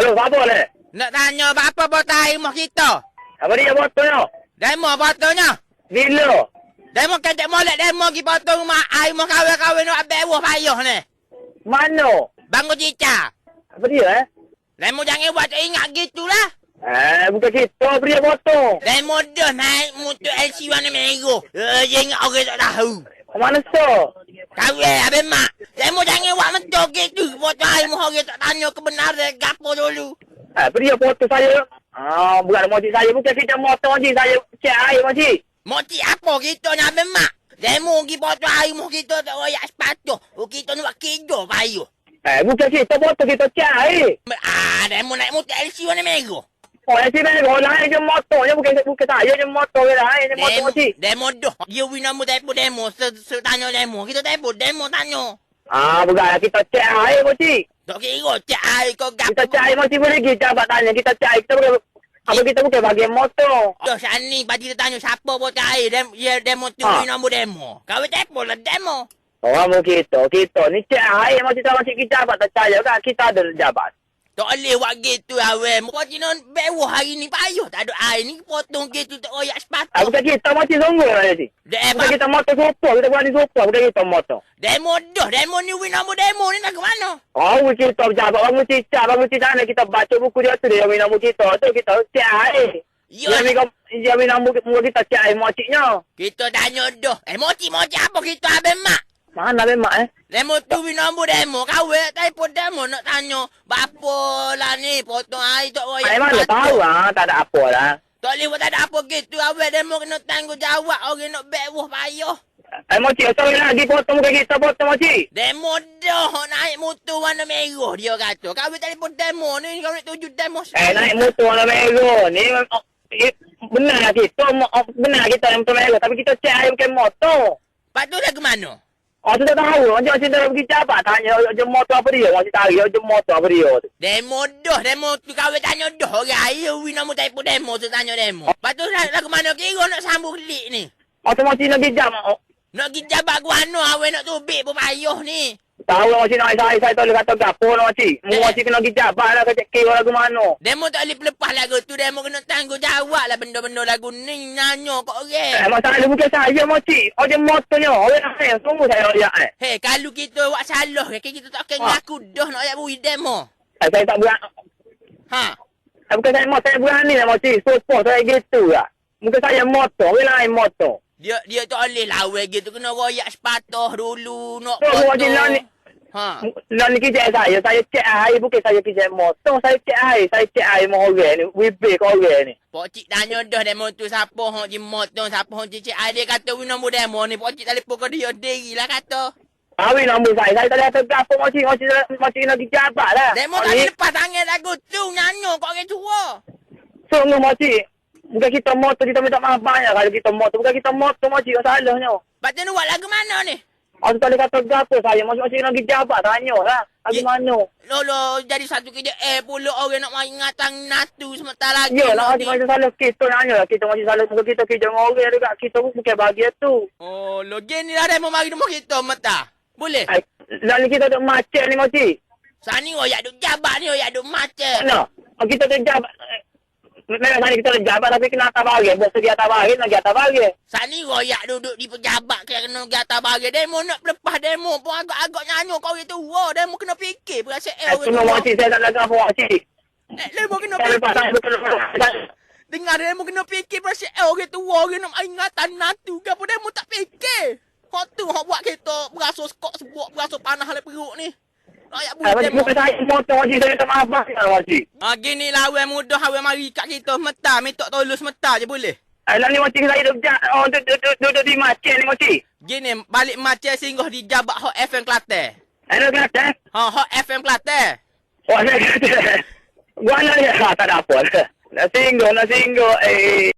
Halo, siapa ni? Nak tanya apa botol air moh kita? Apa dia botolnya? Demo botolnya. Bila? Demo kedek molek demo pergi potong rumah air moh kawan-kawan nak bewah payah ni. Mana? Bangun cica. Apa dia eh? Demo jangan buat ingat gitulah. Eh, bukan kita apa dia botol. Demo dah naik motor LC warna merah. Eh, dia ingat orang tak tahu. Mana so? Kawin habis mak. Demo jangan buat mentok gitu. Potong air moh orang tak tanya kebenaran gapo dulu. Apa dia botol saya? Ah, bukan motor saya. Bukan kita motor motor saya. Cek air motor. Moti apa kita ni habis mak? Demo pergi potong air moh kita tak royak sepatu. Oh, kita buat kerja payah. Eh, bukan kita botol kita cek air. Ah, demo naik motor LC warna merah. Oh, sini orang lain je motornya. Bukan, bukan saya je motor je lain. je motor Demo, motor. demo dah. Dia win nombor telefon demo. Tanya demo. Kita telefon demo tanya. Ah, bukan. Kita cek air motor. Tak kira cek air kau gap. Kita cek air motor boleh pergi jabat tanya. Kita cek air. Kita bukan... Apa kita bukan bagian motor. Dah sani pagi dia tanya siapa buat air. Dem, ya demo tu Ha. win nombor demo. Kau telefon lah demo. Orang mau kita, kita ni cek air macam tak macam kita jabat tak percaya kan kita ada jabat. Tak boleh buat gitu awal. Kau cina bewah hari ni payah. Tak ada air ni. Potong gitu tak royak Ah, sepatu. bukan kita macam sungguh lah ni. Demo, Bukan kita motor super, kita berani bukan kita motor. demo dah. Demo ni win nombor demo ni nak ke mana? Oh, kita jabat bangun cicak, bangun cicak ni kita baca buku dia tu dia minum kita tu kita cek air. Ya, Dia minum buku kita cek air mociknya. kita tanya dah. Eh, moci-moci apa kita habis mak? Mana memang eh? Demo tu win nombor demo. Kau eh, telefon demo nak tanya. Bapa lah ni, potong air tak royak Air mana tahu ah, tak ada apa lah. Tak boleh tak ada apa gitu. Awal demo kena tanggungjawab. Orang nak bewah payah. Eh mocik, sorry lagi potong bukan kita potong mocik. Demo dah naik motor warna merah dia kata. Kau telefon demo ni kau nak tuju demo. Eh naik motor warna merah ni oh, benar lah kita, oh, benar kita yang motor merah tapi kita cek air bukan motor. Lepas tu dah ke mana? Oh, tu tak tahu. Macam macam dia pergi jabat tanya je motor apa dia. Macam tahu je motor apa dia. Demo dah. Demo tu kau tanya dah. Orang air win nombor telefon demo tu tanya demo. Lepas tu ke mana kira nak sambung klik ni. Oh, tu macam nak pergi jam. Nak pergi jabat ke mana awak nak tubik pun payah ni. Tahu macam nak saya, saya tak boleh kata gapo lah macam. Mu Eh. macam kena pergi jabat lah kecek kira lagu mana. Demo tak boleh lepas lagu tu. Demo kena tanggungjawab lah benda-benda lagu ni. Nanya kat Eh, orang. masalah bukan saya macam. Oh, dia motornya. Orang lain. Sungguh saya nak eh. Hei, kalau kita buat salah, kan kita tak akan Ha. ngaku dah nak ayat bui demo. Eh, saya tak berani. Ha. Eh, bukan saya motor. Saya berani lah macam. Support saya gitu lah. Bukan saya motor. Orang lain motor. Dia dia tak boleh lawan gitu. Kena royak sepatah dulu. Nak Tu, lah ni. Ha. Lah ni kerja saya. Saya cek air. Bukan saya kerja motor. Saya cek air. Saya cek air sama orang ni. WB ke orang ni. Pak cik tanya dah demo tu siapa hok je motong siapa hok cicik ai dia kata win nombor demo ni pak cik telefon ke dia diri lah kata. Awi nombor saya. Saya tak boleh kata gapo macam. Macam macam nak pergi jabat lah. Demo tak ni- lepas tangan lagu tu nyanyo kau orang tua. Sungguh makcik. Bukan kita motor, kita minta maaf banyak kalau kita motor. Bukan kita motor makcik, masalahnya. Lepas tu ni buat lagu mana ni? Aku tak boleh kata gapo saya. Masuk-masuk nak pergi jabat, tanya lah. Ye- mana? Lolo jadi satu kerja eh pula orang nak main ingatan natu sementara lagi. Ya nak masih macam salah kita nanya lah. Kita masih salah. Muka kita kerja dengan orang juga. Kita pun bukan bahagia tu. Oh, lo gini lah demo mari demo kita mata. Boleh? Ay, Lalu kita duduk macet ni makcik. Sani royak duk jabat ni royak duk macet. Mana? Oh, kita duduk jabat. Memang sana kita duduk jabat tapi kena atas bahagia. Bos pergi atas bahagia, nak pergi atas bahagia. Sani royak duduk di pejabat kena kena gata bagi demo nak lepas demo pun agak-agak nyanyo kau orang tua demo kena fikir berasa eh Eh, orang tua. makcik saya tak lagu apa makcik. Eh, demo kena fikir. Dengar demo kena fikir berasa eh orang tua orang nak ingatan natu gapo demo tak fikir. Hak tu hak buat kita berasa skok sebut berasa panah le perut ni. Rakyat Eh, buat demo. bukan saya motor makcik. Saya tak maaf banyak makcik. Ah gini lah awal mudah awal mari kat kita meta minta tolong semeta je boleh. Eh, lah ni makcik saya duduk ja- oh, duduk- duduk duduk di macet ni makcik. Gini balik macam singgah di Jabak Hot FM Kelantan. Eh, nak kata? Ha Hot FM Kelantan. Oh, saya. Gua nak dia. Ah, tak ada apa. Nak singgah, nak singgah. Eh.